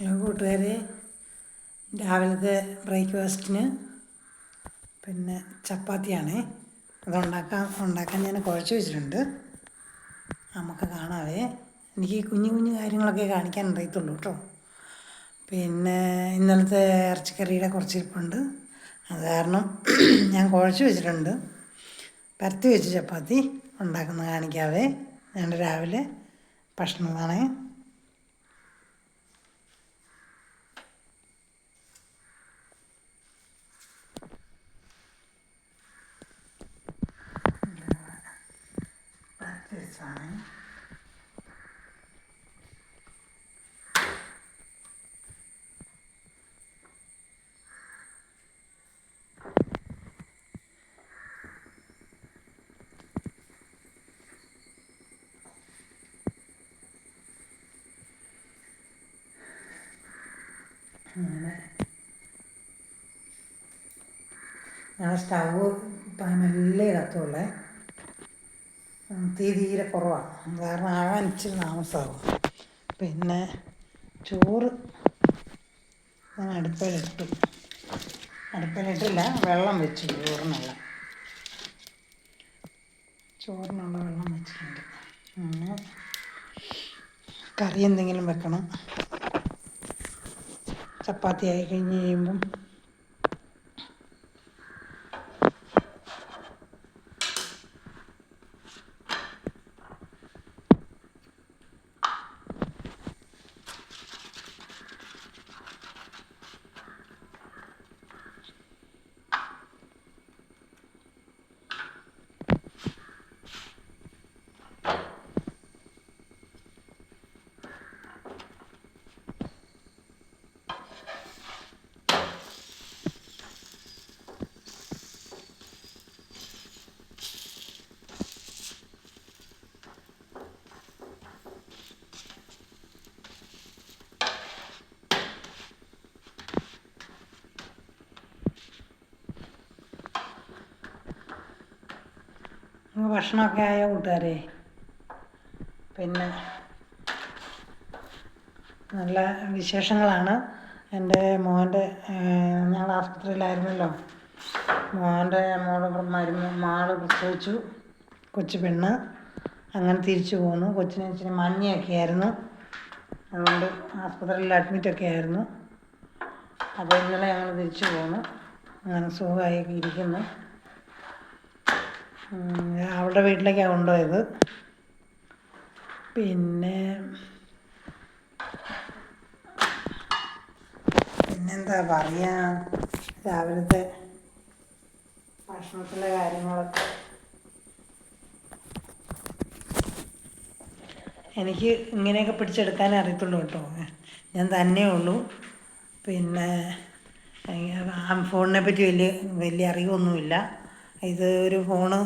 Hello കൂട്ടുകാരെ. രാവിലത്തെ ബ്രേക്ക്ഫാസ്റ്റിന് പിന്നെ ചപ്പാത്തിയാണേ. അതുണ്ടാക്കാൻ ഉണ്ടാക്കാൻ ഞാൻ കുഴച്ച് വെച്ചിട്ടുണ്ട്. നമുക്ക് കാണാവേ. എനിക്ക് കുഞ്ഞു കുഞ്ഞു കാര്യങ്ങളൊക്കെ കാണിക്കാൻ അറിയത്തുള്ളൂ കേട്ടോ. പിന്നെ ഇന്നലത്തെ ഇറച്ചിക്കറിയുടെ കുറച്ച് ഇരിപ്പുണ്ട് അത് കാരണം ഞാൻ കുഴച്ച് വെച്ചിട്ടുണ്ട്. പരത്തി വെച്ച് ചപ്പാത്തി ഉണ്ടാക്കുന്നത് കാണിക്കാവേ. ഞാൻ രാവിലെ ഭക്ഷണമാണേ. pensare. ನಾನು ಸ್ಟವ್ ಪಾನಲ್ಲೇ ಇರತ್ತೋಳೆ തീ തീരെ കുറവാണ് കാരണം ആകാൻ താമസമാകും പിന്നെ ചോറ് ഞാൻ അടുപ്പിലിട്ടു. അടുപ്പിലിട്ടില്ല വെള്ളം വെച്ചു ചോറിനുള്ള. ചോറിനുള്ള വെള്ളം വെച്ചിട്ടുണ്ട്. പിന്നെ കറി എന്തെങ്കിലും വെക്കണം. ചപ്പാത്തി ആയി കഴിഞ്ഞ് കഴിയുമ്പം ഭക്ഷണമൊക്കെ ആയ കൂട്ടുകാരെ. പിന്നെ നല്ല വിശേഷങ്ങളാണ്. എന്റെ മോന്റെ ഞങ്ങൾ ആസ്പത്രിയിലായിരുന്നല്ലോ. മോന്റെ മോൾ മരുന്ന് മാൾ പ്രസവിച്ചു. കൊച്ചു പെണ്ണ്. അങ്ങനെ തിരിച്ചു പോന്നു. കൊച്ചിന് ഇച്ചിരി മഞ്ഞയൊക്കെ ആയിരുന്നു അതുകൊണ്ട് ആസ്പത്രിയിൽ അഡ്മിറ്റൊക്കെ ആയിരുന്നു. അപ്പോൾ ഇന്നലെ ഞങ്ങൾ തിരിച്ചു പോന്നു. അങ്ങനെ സുഖമായി ഇരിക്കുന്നു അവളുടെ വീട്ടിലേക്കാണ് കൊണ്ടുപോയത്. പിന്നെ പിന്നെന്താ പറയുക രാവിലത്തെ ഭക്ഷണത്തിലെ കാര്യങ്ങളൊക്കെ. എനിക്ക് ഇങ്ങനെയൊക്കെ പിടിച്ചെടുക്കാനേ അറിയത്തുള്ളൂ കേട്ടോ. ഞാൻ തന്നെ ഉള്ളൂ. പിന്നെ ഫോണിനെ പറ്റി വലിയ വലിയ അറിവൊന്നുമില്ല. ഇത് ഒരു ഫോണ്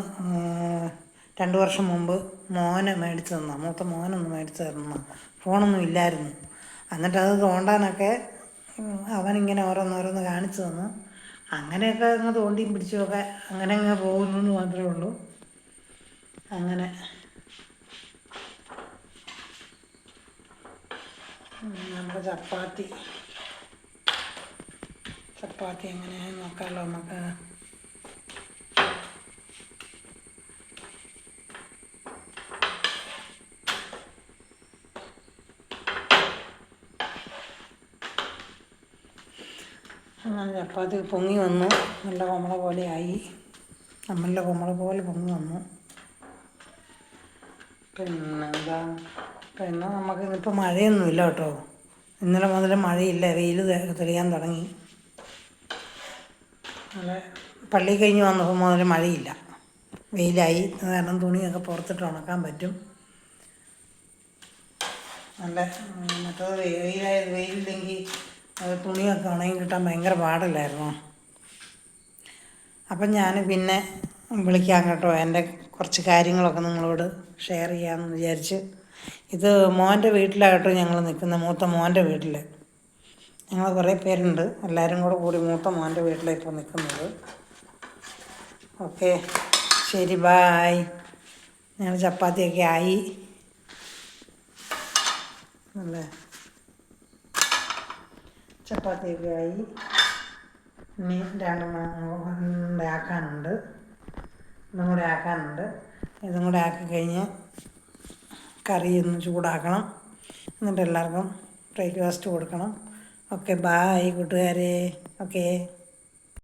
രണ്ട് വർഷം മുമ്പ് മോനെ മേടിച്ചു തന്ന. മൂത്ത മോനൊന്ന് മേടിച്ചു തന്ന. ഫോണൊന്നും ഇല്ലായിരുന്നു. എന്നിട്ട് അത് തോണ്ടാനൊക്കെ അവനിങ്ങനെ ഓരോന്നോരോന്ന് കാണിച്ചു തന്നു. അങ്ങനെയൊക്കെ അങ്ങ് തോണ്ടിയും പിടിച്ചുമൊക്കെ അങ്ങനെ അങ്ങ് പോകുന്നു എന്ന് മാത്രമേ ഉള്ളൂ. അങ്ങനെ. നമ്മുടെ ചപ്പാത്തി. ചപ്പാത്തി എങ്ങനെയാണെന്ന് നോക്കാമല്ലോ നമുക്ക് അങ്ങനെ ചപ്പാത്തി പൊങ്ങി വന്നു. നല്ല കുമള പോലെ ആയി. നമ്മളുടെ കുമള പോലെ പൊങ്ങി വന്നു. പിന്നെ എന്താ പിന്നെ നമുക്ക് ഇന്നിപ്പോൾ മഴയൊന്നുമില്ല കേട്ടോ. ഇന്നലെ മുതൽ മഴയില്ല. വെയിൽ തെളിയാൻ തുടങ്ങി. നല്ല പള്ളി കഴിഞ്ഞ് വന്നപ്പോൾ മുതൽ മഴയില്ല. വെയിലായി. കാരണം തുണിയൊക്കെ പുറത്തിട്ട് ഉണക്കാൻ പറ്റും. നല്ല മറ്റേത് വെയിലായത് വെയിലില്ലെങ്കിൽ അത് തുണിയൊക്കെ ഉണങ്ങി കിട്ടാൻ ഭയങ്കര പാടില്ലായിരുന്നു? അപ്പം ഞാൻ പിന്നെ വിളിക്കാം കേട്ടോ. എന്റെ കുറച്ച് കാര്യങ്ങളൊക്കെ നിങ്ങളോട് ഷെയർ ചെയ്യാമെന്ന് വിചാരിച്ച്. ഇത് മോന്റെ വീട്ടിലായിട്ടോ ഞങ്ങൾ നിൽക്കുന്നത് മൂത്ത മോന്റെ വീട്ടിൽ. ഞങ്ങൾ കുറേ പേരുണ്ട് എല്ലാവരും കൂടെ കൂടി മൂത്ത മോന്റെ വീട്ടിലാണ് ഇപ്പോൾ നിൽക്കുന്നത്. ഓക്കെ ശരി ബായ് ഞങ്ങൾ ചപ്പാത്തിയൊക്കെ ആയി. അല്ലേ? ചപ്പാത്തിയൊക്കെ ആയി ഇനി രണ്ടെണ്ണം ആക്കാനുണ്ട് ഇതും കൂടെ ആക്കാനുണ്ട്. ഇതും കൂടെ ആക്കി കഴിഞ്ഞ് ഒന്ന് ചൂടാക്കണം. എന്നിട്ട് എല്ലാവർക്കും ബ്രേക്ക്ഫാസ്റ്റ് കൊടുക്കണം. ഓക്കെ ബായ് കൂട്ടുകാരെ. ഓക്കെ.